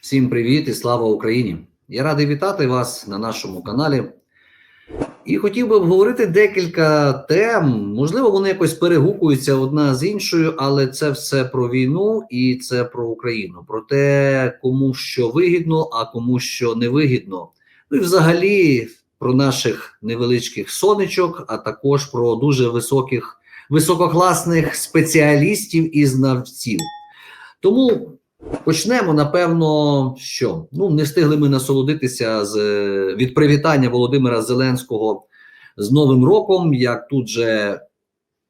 Всім привіт і слава Україні! Я радий вітати вас на нашому каналі. І хотів би обговорити декілька тем. Можливо, вони якось перегукуються одна з іншою, але це все про війну і це про Україну. Про те, кому що вигідно, а кому що не вигідно. Ну і взагалі про наших невеличких сонечок, а також про дуже високих, висококласних спеціалістів і знавців. Тому почнемо, напевно, що ну не встигли ми насолодитися з від привітання Володимира Зеленського з Новим роком, як тут же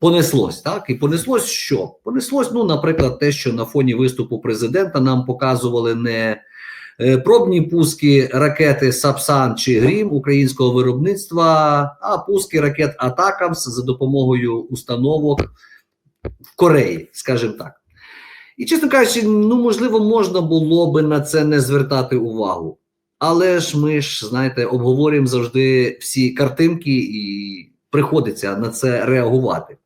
понеслось, так і понеслось що? Понеслось, ну, наприклад, те, що на фоні виступу президента нам показували не е, пробні пуски ракети Сапсан чи Грім українського виробництва, а пуски ракет Атакамс за допомогою установок в Кореї, скажімо так. І, чесно кажучи, ну можливо, можна було би на це не звертати увагу. Але ж ми ж, знаєте, обговорюємо завжди всі картинки, і приходиться на це реагувати.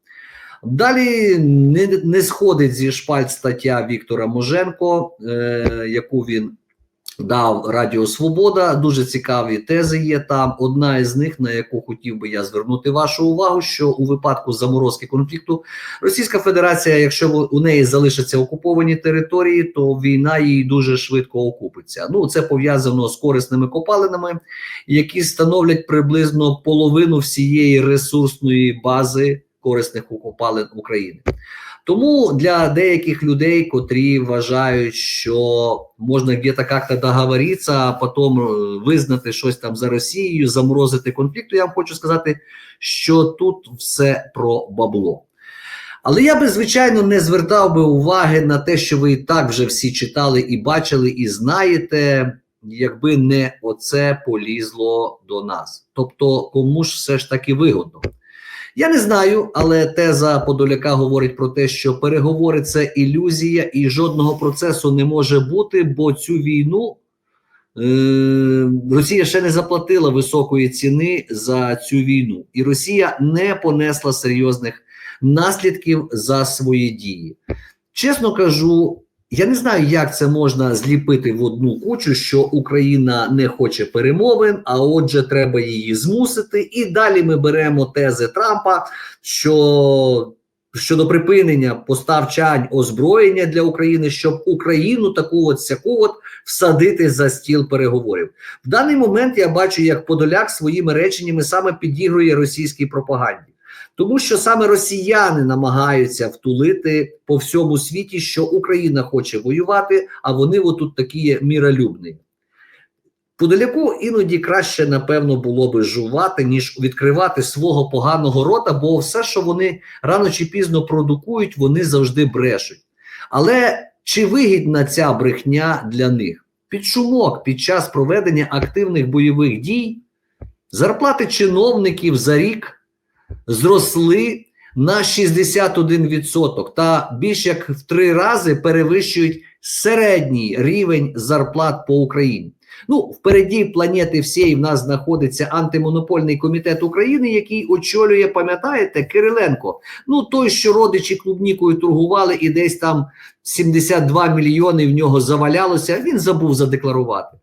Далі не, не сходить зі шпальт стаття Віктора Моженко, е, яку він дав Радіо Свобода. Дуже цікаві тези є там. Одна із них, на яку хотів би я звернути вашу увагу, що у випадку заморозки конфлікту Російська Федерація, якщо у неї залишаться окуповані території, то війна її дуже швидко окупиться. Ну це пов'язано з корисними копалинами, які становлять приблизно половину всієї ресурсної бази корисних копалин України. Тому для деяких людей, котрі вважають, що можна где-то як-то договоритися, а потім е, визнати щось там за Росією, заморозити конфлікт, я вам хочу сказати, що тут все про бабло. Але я би, звичайно, не звертав би уваги на те, що ви і так вже всі читали і бачили, і знаєте, якби не оце полізло до нас. Тобто, кому ж все ж таки вигодно. Я не знаю, але теза Подоляка говорить про те, що переговори це ілюзія, і жодного процесу не може бути, бо цю війну е, Росія ще не заплатила високої ціни за цю війну, і Росія не понесла серйозних наслідків за свої дії. Чесно кажу. Я не знаю, як це можна зліпити в одну кучу, що Україна не хоче перемовин, а отже, треба її змусити. І далі ми беремо тези Трампа, що щодо припинення поставчань озброєння для України, щоб Україну таку от сяку от всадити за стіл переговорів. В даний момент я бачу, як Подоляк своїми реченнями саме підігрує російській пропаганді. Тому що саме росіяни намагаються втулити по всьому світі, що Україна хоче воювати, а вони отут такі міролюбні. Подаляку іноді краще, напевно, було би жувати, ніж відкривати свого поганого рота, бо все, що вони рано чи пізно продукують, вони завжди брешуть. Але чи вигідна ця брехня для них? Під шумок під час проведення активних бойових дій зарплати чиновників за рік зросли на 61% та більш як в три рази перевищують середній рівень зарплат по Україні. Ну, впереді планети всієї в нас знаходиться антимонопольний комітет України, який очолює, пам'ятаєте, Кириленко. Ну, той, що родичі клубнікою торгували, і десь там 72 мільйони в нього завалялося, він забув задекларувати.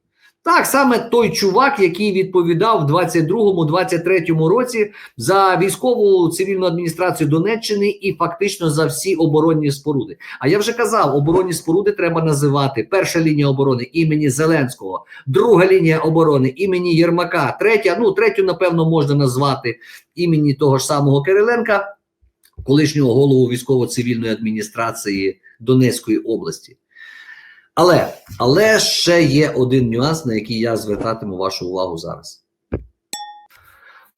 Так, саме той чувак, який відповідав в 22-23 році за військову цивільну адміністрацію Донеччини і фактично за всі оборонні споруди. А я вже казав, оборонні споруди треба називати перша лінія оборони імені Зеленського, друга лінія оборони імені Єрмака, третя, ну третю, напевно, можна назвати імені того ж самого Кириленка, колишнього голову військово-цивільної адміністрації Донецької області. Але але ще є один нюанс, на який я звертатиму вашу увагу зараз.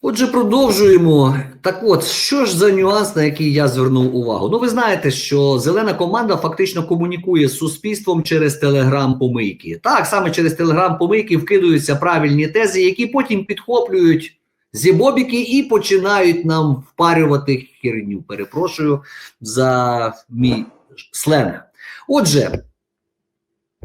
Отже, продовжуємо. Так от, що ж за нюанс, на який я звернув увагу? Ну, ви знаєте, що зелена команда фактично комунікує з суспільством через телеграм-помийки. Так, саме через телеграм-помийки вкидаються правильні тези, які потім підхоплюють зібобіки і починають нам впарювати херню. Перепрошую за мій сленг. Отже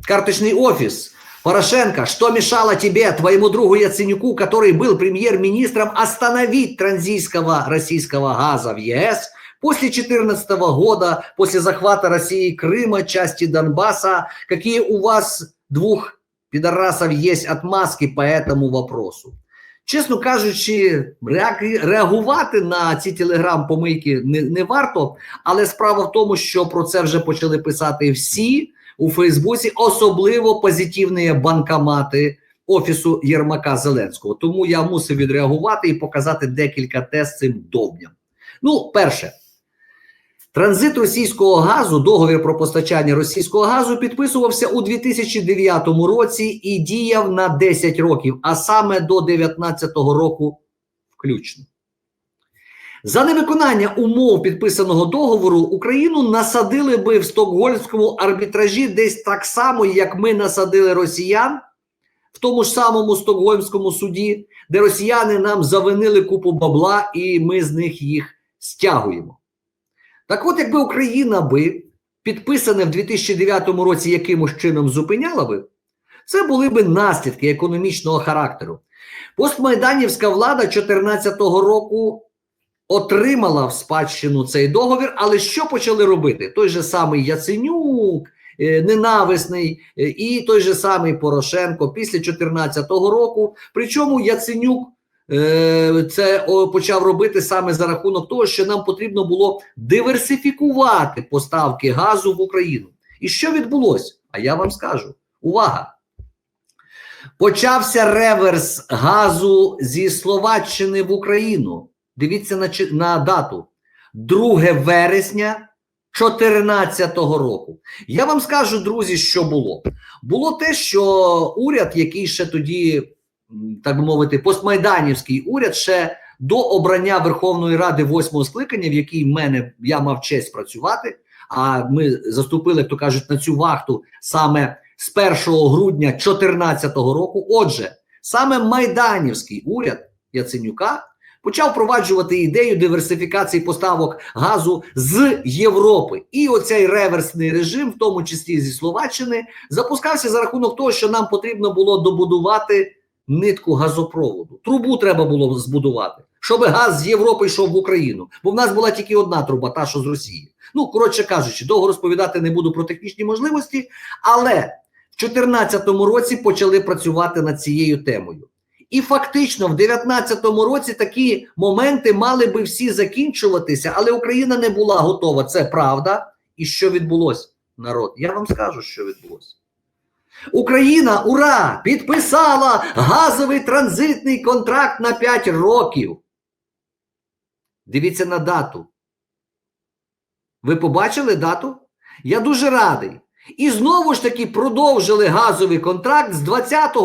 Карточный офис. Порошенко, что мешало тебе, твоему другу Яценюку, который был премьер-министром, остановить транзитского российского газа в ЕС после 2014 года, после захвата России Крыма, части Донбасса? Какие у вас двух пидорасов есть отмазки по этому вопросу. Чесно кажучи, реак- реагувати на ці телеграм-помийки не, не варто, але справа в тому, що про це вже почали писати всі у Фейсбуці, особливо позитивні банкомати Офісу Єрмака Зеленського. Тому я мусив відреагувати і показати декілька тез цим довбням. Ну, перше. Транзит російського газу, договір про постачання російського газу підписувався у 2009 році і діяв на 10 років, а саме до 2019 року включно. За невиконання умов підписаного договору Україну насадили би в стокгольмському арбітражі десь так само, як ми насадили росіян в тому ж самому стокгольмському суді, де росіяни нам завинили купу бабла, і ми з них їх стягуємо. Так от, якби Україна би підписане в 2009 році якимось чином зупиняла би, це були би наслідки економічного характеру. Постмайданівська влада 2014 року отримала в спадщину цей договір, але що почали робити? Той же самий Яценюк, е, ненависний, е, і той же самий Порошенко після 2014 року. Причому Яценюк е, це почав робити саме за рахунок того, що нам потрібно було диверсифікувати поставки газу в Україну. І що відбулося? А я вам скажу: увага! Почався реверс газу зі Словаччини в Україну. Дивіться на, на дату 2 вересня 2014 року. Я вам скажу, друзі, що було. Було те, що уряд, який ще тоді, так би мовити, постмайданівський уряд, ще до обрання Верховної Ради восьмого скликання, в якій мене я мав честь працювати. А ми заступили, як то кажуть, на цю вахту саме з 1 грудня 2014 року. Отже, саме майданівський уряд Яценюка почав впроваджувати ідею диверсифікації поставок газу з Європи. І оцей реверсний режим, в тому числі зі Словаччини, запускався за рахунок того, що нам потрібно було добудувати нитку газопроводу. Трубу треба було збудувати, щоб газ з Європи йшов в Україну. Бо в нас була тільки одна труба, та що з Росії. Ну, коротше кажучи, довго розповідати не буду про технічні можливості, але в 2014 році почали працювати над цією темою. І фактично в 2019 році такі моменти мали би всі закінчуватися, але Україна не була готова. Це правда. І що відбулося, народ? Я вам скажу, що відбулося. Україна, ура! Підписала газовий транзитний контракт на 5 років. Дивіться на дату. Ви побачили дату? Я дуже радий. І знову ж таки продовжили газовий контракт з 20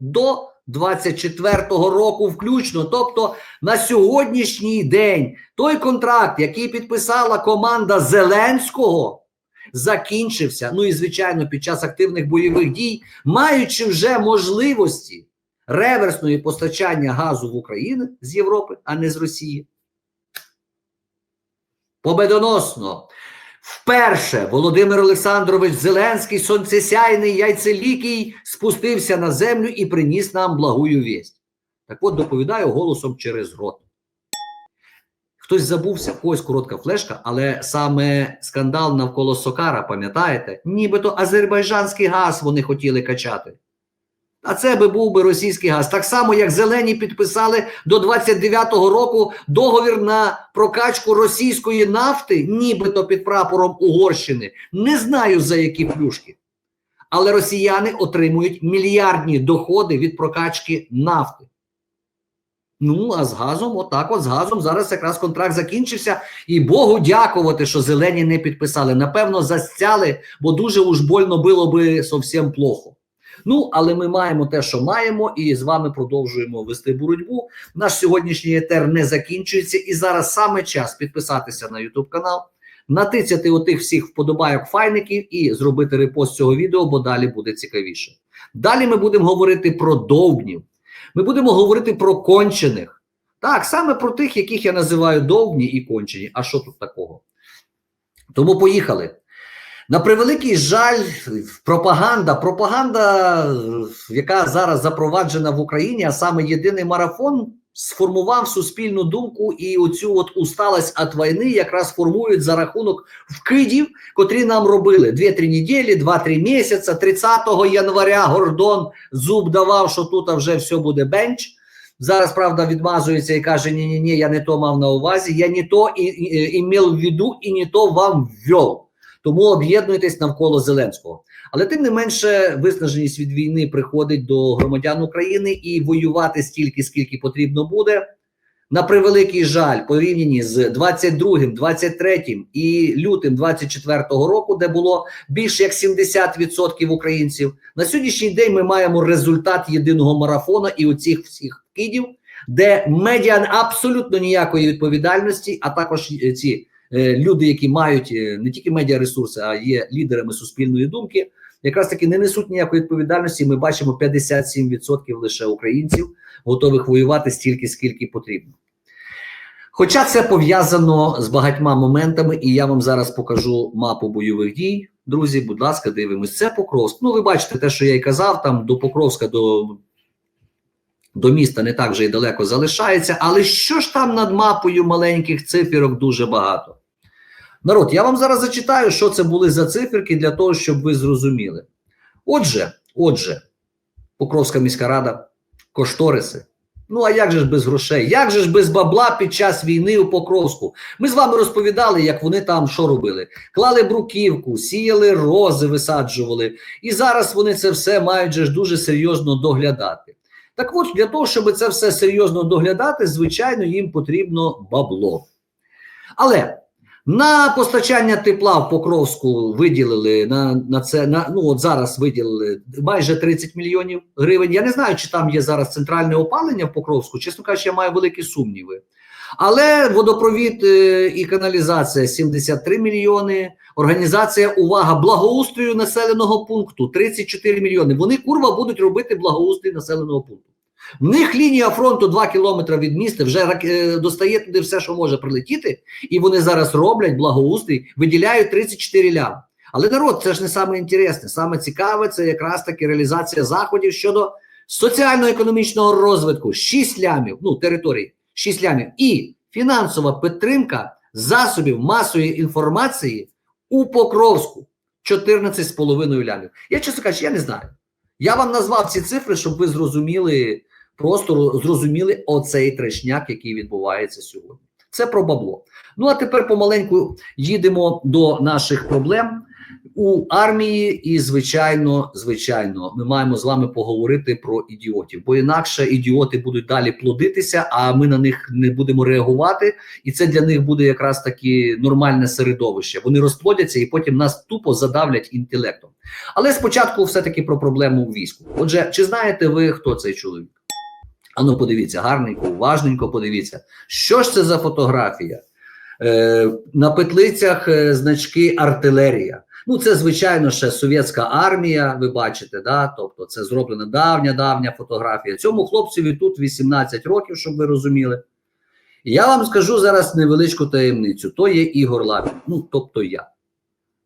до 24 року включно. Тобто на сьогоднішній день той контракт, який підписала команда Зеленського, закінчився. Ну і звичайно, під час активних бойових дій, маючи вже можливості реверсної постачання газу в Україну з Європи, а не з Росії. Победоносно. Вперше Володимир Олександрович Зеленський, сонцесяйний яйцелікий, спустився на землю і приніс нам благую вість. Так от доповідаю голосом через рот. Хтось забувся, когось коротка флешка, але саме скандал навколо Сокара, пам'ятаєте? Нібито азербайджанський газ вони хотіли качати. А це би був би російський газ. Так само, як зелені підписали до 29-го року договір на прокачку російської нафти, нібито під прапором Угорщини. Не знаю за які плюшки. Але росіяни отримують мільярдні доходи від прокачки нафти. Ну, а з газом, отак, от з газом зараз якраз контракт закінчився, і Богу дякувати, що зелені не підписали. Напевно, застяли, бо дуже уж больно було би зовсім плохо. Ну, але ми маємо те, що маємо, і з вами продовжуємо вести боротьбу. Наш сьогоднішній етер не закінчується, і зараз саме час підписатися на YouTube канал, натицяти отих всіх вподобайок файників і зробити репост цього відео, бо далі буде цікавіше. Далі ми будемо говорити про довбнів. Ми будемо говорити про кончених. Так, саме про тих, яких я називаю довбні і кончені. А що тут такого? Тому поїхали. На превеликий жаль, пропаганда, пропаганда, яка зараз запроваджена в Україні, а саме єдиний марафон, сформував суспільну думку і оцю от усталость від війни якраз формують за рахунок вкидів, котрі нам робили 2-3 неділі, 2-3 місяці. 30 января Гордон зуб давав, що тут вже все буде бенч. Зараз правда відмазується і каже: ні, ні, ні, я не то мав на увазі, я не то і, і, і мав в виду, і не то вам ввел. Тому об'єднуйтесь навколо Зеленського. Але тим не менше, виснаженість від війни приходить до громадян України і воювати стільки, скільки потрібно буде. На превеликий жаль, порівняні з 22-м, 23-м і лютим 24-го року, де було більше як 70% українців. На сьогоднішній день ми маємо результат єдиного марафону і оцих всіх вкидів, де медіа абсолютно ніякої відповідальності, а також ці люди, які мають е, не тільки медіаресурси, а є лідерами суспільної думки, якраз таки не несуть ніякої відповідальності. Ми бачимо 57% лише українців готових воювати стільки, скільки потрібно. Хоча це пов'язано з багатьма моментами, і я вам зараз покажу мапу бойових дій. Друзі, будь ласка, дивимось. Це Покровськ. Ну, ви бачите те, що я й казав, там до Покровська, до, до міста не так вже й далеко залишається. Але що ж там над мапою маленьких циферок дуже багато? Народ, я вам зараз зачитаю, що це були за циферки для того, щоб ви зрозуміли. Отже, отже, Покровська міська рада, кошториси. Ну, а як же ж без грошей? Як же ж без бабла під час війни у Покровську? Ми з вами розповідали, як вони там що робили? Клали бруківку, сіяли рози, висаджували. І зараз вони це все мають же ж дуже серйозно доглядати. Так от, для того, щоб це все серйозно доглядати, звичайно, їм потрібно бабло. Але на постачання тепла в Покровську виділили на на це на ну от зараз виділили майже 30 мільйонів гривень. Я не знаю, чи там є зараз центральне опалення в Покровську. Чесно кажучи, я маю великі сумніви. Але водопровід е, і каналізація 73 мільйони. Організація увага благоустрою населеного пункту 34 мільйони. Вони курва будуть робити благоустрій населеного пункту. В них лінія фронту 2 кілометри від міста вже е, достає туди все, що може прилетіти, і вони зараз роблять благоустрій, виділяють 34 лям. Але народ, це ж не саме інтересне. Саме цікаве це якраз таки реалізація заходів щодо соціально-економічного розвитку. 6 лямів, ну території, 6 лямів і фінансова підтримка засобів масової інформації у Покровську 14,5 лямів. Я чесно кажучи, я не знаю. Я вам назвав ці цифри, щоб ви зрозуміли просто зрозуміли оцей трешняк, який відбувається сьогодні. Це про бабло. Ну а тепер помаленьку їдемо до наших проблем у армії, і звичайно, звичайно, ми маємо з вами поговорити про ідіотів, бо інакше ідіоти будуть далі плодитися, а ми на них не будемо реагувати, і це для них буде якраз таки нормальне середовище. Вони розплодяться і потім нас тупо задавлять інтелектом. Але спочатку, все таки про проблему у війську. Отже, чи знаєте ви, хто цей чоловік? Ану, подивіться, гарненько, уважненько подивіться, що ж це за фотографія? Е, На петлицях е, значки артилерія. Ну, це, звичайно, ще совєтська армія, ви бачите, да? тобто це зроблена давня-давня фотографія. Цьому хлопцеві тут 18 років, щоб ви розуміли. Я вам скажу зараз невеличку таємницю: то є Ігор Лапін, ну, тобто я.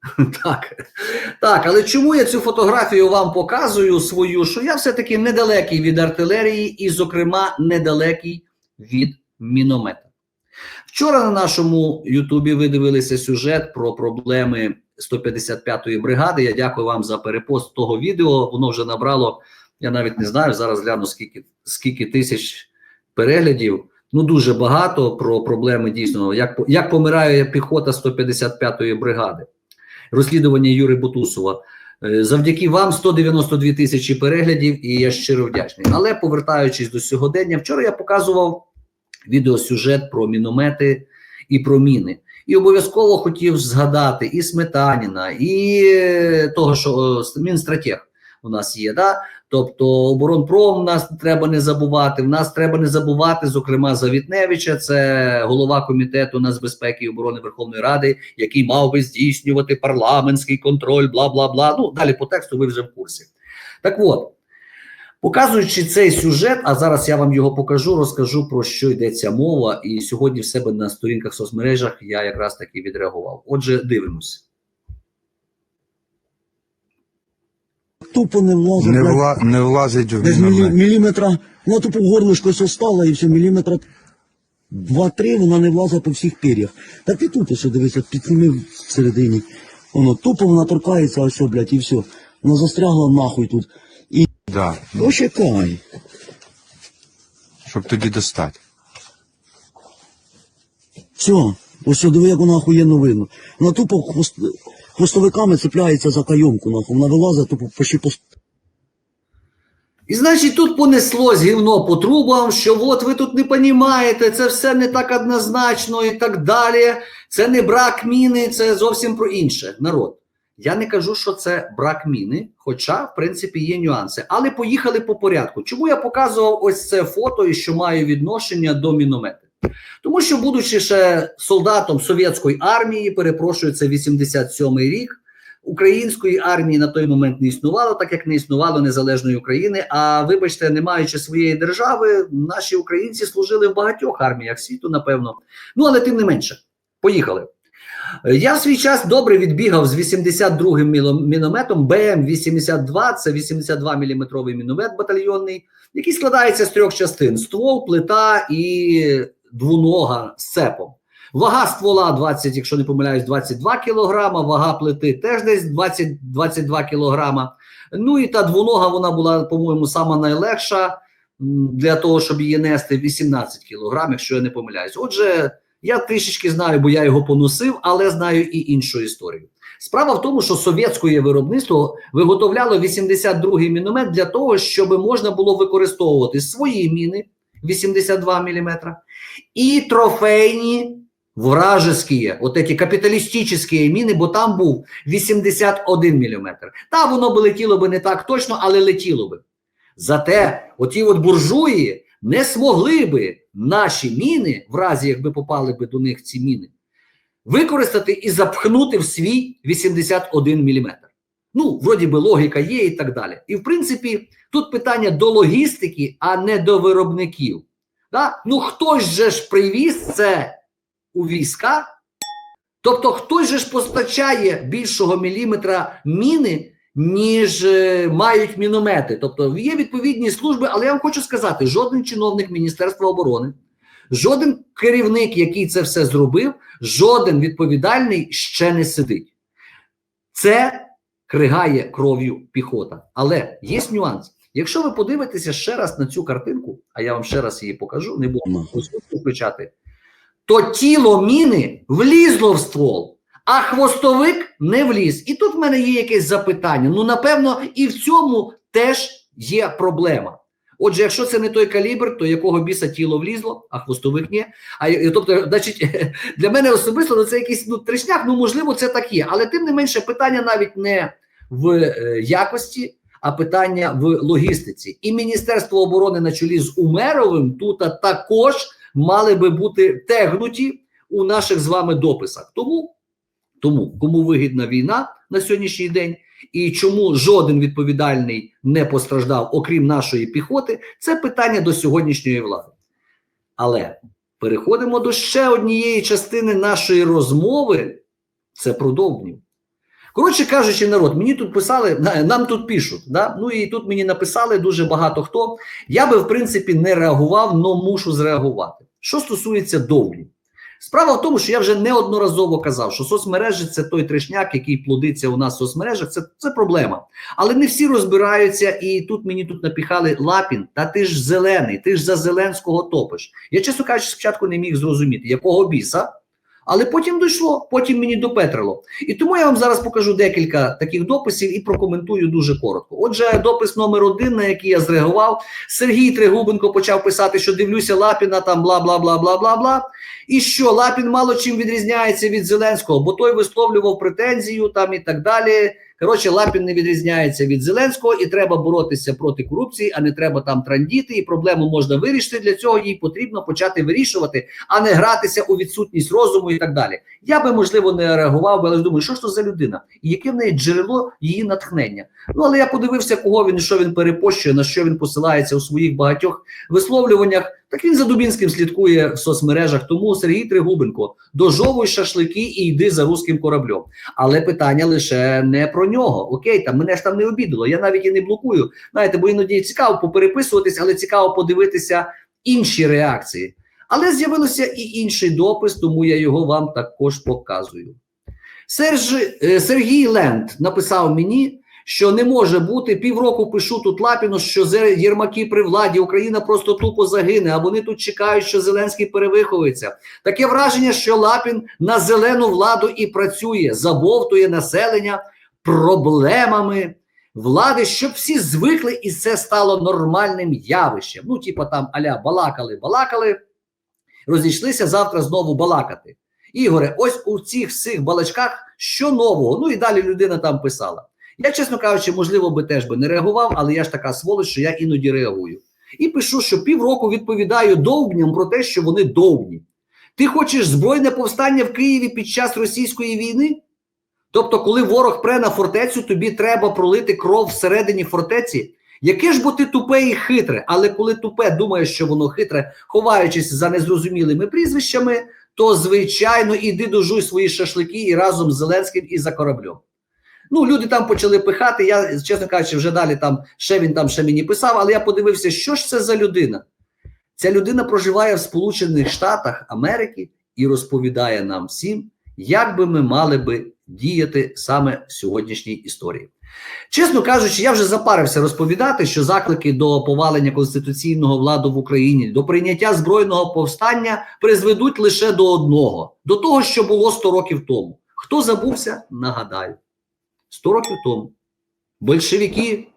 Так, так, але чому я цю фотографію вам показую свою? Що я все-таки недалекий від артилерії, і, зокрема, недалекий від міномета. Вчора на нашому Ютубі ви дивилися сюжет про проблеми 155-ї бригади. Я дякую вам за перепост того відео. Воно вже набрало, я навіть не знаю. Зараз гляну скільки скільки тисяч переглядів. Ну дуже багато про проблеми дійсно, як як помирає піхота 155-ї бригади розслідування Юри Бутусова. Е, завдяки вам 192 тисячі переглядів, і я щиро вдячний. Але повертаючись до сьогодення, вчора я показував відеосюжет про міномети і про міни. І обов'язково хотів згадати і Сметаніна, і е, того, що Мінстратег у нас є. Да? Тобто оборонпром нас треба не забувати. В нас треба не забувати, зокрема, Завітневича, це голова комітету нацбезпеки і оборони Верховної Ради, який мав би здійснювати парламентський контроль, бла бла бла. Ну далі по тексту ви вже в курсі. Так от, показуючи цей сюжет, а зараз я вам його покажу, розкажу про що йдеться мова. І сьогодні в себе на сторінках соцмережах я якраз таки відреагував. Отже, дивимось. Тупо не влазить. Не, блядь. вла... не влазить в Десь мілі... міліметра, вона тупо горлишко все стала і все, міліметра два-три, вона не влазить по всіх пір'ях. Та ти тут що дивися, підніми всередині. Воно тупо вона торкається, а що, блядь, і все. Вона застрягла нахуй тут. І Да. почекай. Щоб тоді достати. Все, ось що, диви, як вона охуєнно видно. Вона тупо хвост... хвостовиками цепляється за кайомку, нахуй. Вона вилазить тупо почти по І значить, тут понеслось гівно по трубам, що от ви тут не понімаєте, це все не так однозначно і так далі. Це не брак міни, це зовсім про інше. Народ. Я не кажу, що це брак міни, хоча, в принципі, є нюанси. Але поїхали по порядку. Чому я показував ось це фото і що має відношення до міномети? Тому що, будучи ще солдатом совєтської армії, перепрошую, це 87-й рік. Української армії на той момент не існувало, так як не існувало незалежної України. А вибачте, не маючи своєї держави, наші українці служили в багатьох арміях світу, напевно. Ну але тим не менше, поїхали. Я в свій час добре відбігав з 82-м мінометом БМ-82, це 82 мм міномет батальйонний, який складається з трьох частин: ствол, плита і двунога з цепом. Вага ствола 20, якщо не помиляюсь, 22 кілограма, вага плити теж десь 20-22 кілограма. Ну і та двунога вона була, по-моєму, сама найлегша для того, щоб її нести 18 кілограм, якщо я не помиляюсь. Отже, я трішечки знаю, бо я його поносив, але знаю і іншу історію. Справа в тому, що совєтське виробництво виготовляло 82-й міномет для того, щоб можна було використовувати свої міни 82 мм і трофейні вражеские, от эти капіталістичні міни, бо там був 81 мм. Та воно би летіло би не так точно, але летіло би. Зате оті от буржуї не змогли би наші міни, в разі якби попали би до них ці міни, використати і запхнути в свій 81 мм. Ну, вроді би, логіка є і так далі. І в принципі, тут питання до логістики, а не до виробників. Да? Ну, хтось же ж привіз це у війська, тобто хтось же ж постачає більшого міліметра міни, ніж е, мають міномети. Тобто є відповідні служби, але я вам хочу сказати: жоден чиновник Міністерства оборони, жоден керівник, який це все зробив, жоден відповідальний ще не сидить. Це кригає кров'ю піхота. Але є нюанс. Якщо ви подивитеся ще раз на цю картинку, а я вам ще раз її покажу, не буду включати, то тіло міни влізло в ствол, а хвостовик не вліз. І тут в мене є якесь запитання. Ну, напевно, і в цьому теж є проблема. Отже, якщо це не той калібр, то якого біса тіло влізло, а хвостовик ні. А тобто, значить, для мене особисто ну, це якийсь ну, трешняк, ну можливо, це так є. Але тим не менше, питання навіть не в е, якості, а питання в логістиці. І Міністерство оборони на чолі з Умеровим тут також мали би бути тегнуті у наших з вами дописах. Тому, тому кому вигідна війна на сьогоднішній день, і чому жоден відповідальний не постраждав, окрім нашої піхоти, це питання до сьогоднішньої влади. Але переходимо до ще однієї частини нашої розмови. Це про Довбнів. Коротше кажучи, народ, мені тут писали, нам тут пишуть, да? ну і тут мені написали дуже багато хто. Я би, в принципі, не реагував, але мушу зреагувати. Що стосується Довбнів. Справа в тому, що я вже неодноразово казав, що соцмережі це той трешняк, який плодиться у нас в соцмережах, це, це проблема. Але не всі розбираються, і тут мені тут напіхали Лапін, та ти ж зелений, ти ж за Зеленського топиш. Я, чесно кажучи, спочатку не міг зрозуміти, якого біса, але потім дійшло, потім мені допетрило. І тому я вам зараз покажу декілька таких дописів і прокоментую дуже коротко. Отже, допис номер один, на який я зреагував, Сергій Тригубенко почав писати, що дивлюся Лапіна, там бла бла бла бла бла бла. І що Лапін мало чим відрізняється від Зеленського, бо той висловлював претензію там і так далі. Коротше, Лапін не відрізняється від Зеленського, і треба боротися проти корупції, а не треба там трандіти. І проблему можна вирішити. Для цього їй потрібно почати вирішувати, а не гратися у відсутність розуму і так далі. Я би можливо не реагував, але думаю, що ж то за людина, і яке в неї джерело її натхнення. Ну але я подивився, кого він що він перепощує, на що він посилається у своїх багатьох висловлюваннях. Так він за Дубінським слідкує в соцмережах. Тому Сергій Тригубенко дожовуй шашлики і йди за руським кораблем. Але питання лише не про нього. Окей, там мене ж там не обідало. Я навіть і не блокую. Знаєте, бо іноді цікаво попереписуватись, але цікаво подивитися інші реакції. Але з'явився і інший допис, тому я його вам також показую. Серж, е, Сергій Ленд написав мені, що не може бути півроку пишу тут Лапіну, що Єрмаки при владі, Україна просто тупо загине, а вони тут чекають, що Зеленський перевиховується. Таке враження, що Лапін на зелену владу і працює, забовтує населення проблемами влади, щоб всі звикли, і це стало нормальним явищем. Ну, типа там аля балакали, балакали, розійшлися завтра знову балакати. Ігоре, ось у цих всіх балачках що нового? Ну і далі людина там писала. Я, чесно кажучи, можливо, би теж би не реагував, але я ж така сволоч, що я іноді реагую. І пишу, що півроку відповідаю довбням про те, що вони довбні. Ти хочеш збройне повстання в Києві під час російської війни? Тобто, коли ворог пре на фортецю, тобі треба пролити кров всередині фортеці? Яке ж бо ти тупе і хитре, але коли тупе думаєш, що воно хитре, ховаючись за незрозумілими прізвищами, то звичайно іди дожуй свої шашлики і разом з Зеленським і за кораблем. Ну, люди там почали пихати. Я, чесно кажучи, вже далі там ще він там ще мені писав, але я подивився, що ж це за людина. Ця людина проживає в Сполучених Штатах Америки і розповідає нам всім, як би ми мали би діяти саме в сьогоднішній історії. Чесно кажучи, я вже запарився розповідати, що заклики до повалення конституційного владу в Україні, до прийняття збройного повстання призведуть лише до одного: до того, що було 100 років тому. Хто забувся, нагадаю. 100 років тому большевики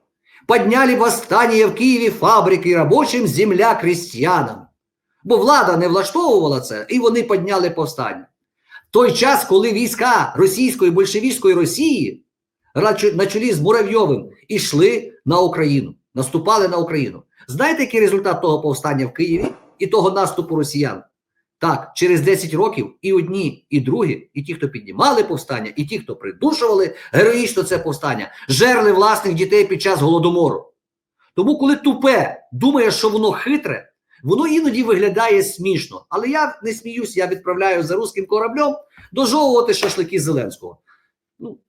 подняли восстание в Києві фабрики робочим земля крістьянам. Бо влада не влаштовувала це, і вони підняли повстання. Той час, коли війська російської большевістської Росії на чолі з Муравйовим ішли на Україну, наступали на Україну. Знаєте, який результат того повстання в Києві і того наступу росіян? Так, через 10 років і одні, і другі, і ті, хто піднімали повстання, і ті, хто придушували героїчно це повстання, жерли власних дітей під час голодомору. Тому, коли тупе думає, що воно хитре, воно іноді виглядає смішно. Але я не сміюсь, я відправляю за руським кораблем дожовувати шашлики Зеленського. Ну,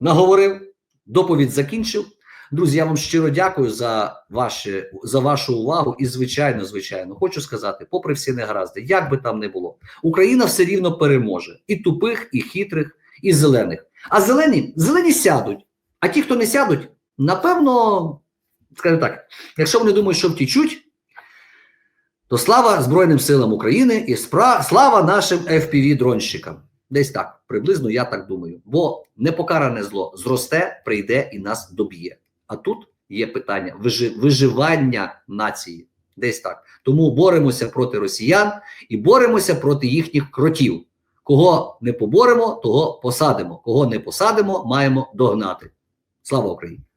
наговорив, доповідь закінчив. Друзі, я вам щиро дякую за, ваші, за вашу увагу. І, звичайно, звичайно, хочу сказати, попри всі негаразди, як би там не було, Україна все рівно переможе і тупих, і хитрих, і зелених. А зелені, зелені сядуть. А ті, хто не сядуть, напевно, скажімо так, якщо вони думають, що втічуть, то слава Збройним силам України і спра... слава нашим FPV-дронщикам. Десь так, приблизно я так думаю. Бо непокаране зло зросте, прийде і нас доб'є. А тут є питання виживання нації. Десь так. Тому боремося проти росіян і боремося проти їхніх кротів. Кого не поборемо, того посадимо. Кого не посадимо, маємо догнати. Слава Україні!